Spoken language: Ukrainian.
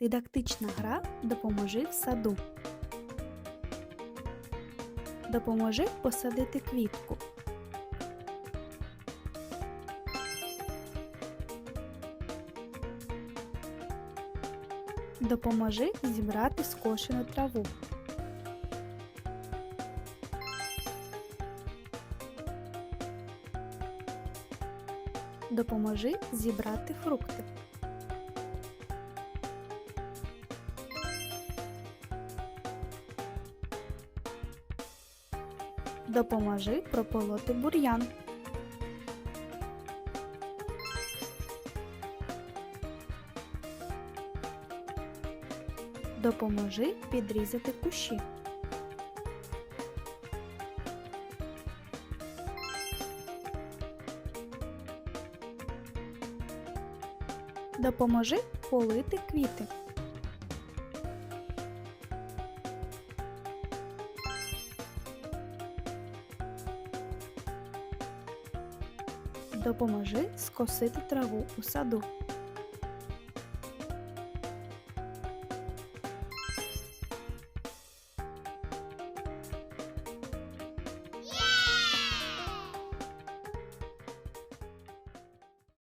Дидактична гра Допоможи в саду. Допоможи посадити квітку. Допоможи зібрати скошену траву. Допоможи зібрати фрукти. Допоможи прополоти бур'ян. Допоможи підрізати кущі. Допоможи полити квіти. Допоможи скосити траву у саду.